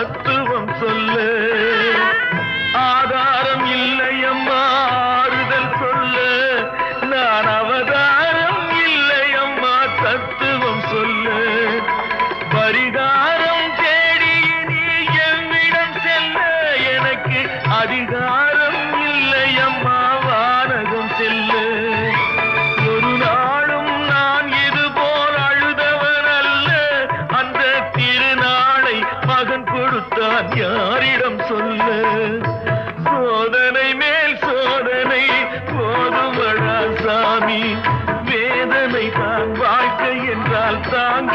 தத்துவம் சொல்லு. ஆதாரம் இல்லை அம்மா ஆறுதல் சொல்லு. நான் அவதாரம் இல்லை அம்மா தத்துவம் சொல்லு. பரிகாரம் தேடி நீ எவ்விடம் செல்ல எனக்கு அதிகாரம் மனிதன் கொடுத்தான் யாரிடம் சொல்ல? சோதனை மேல் சோதனை போதுமடா சாமி. வேதனை தான் வாழ்க்கை என்றால் தாங்க.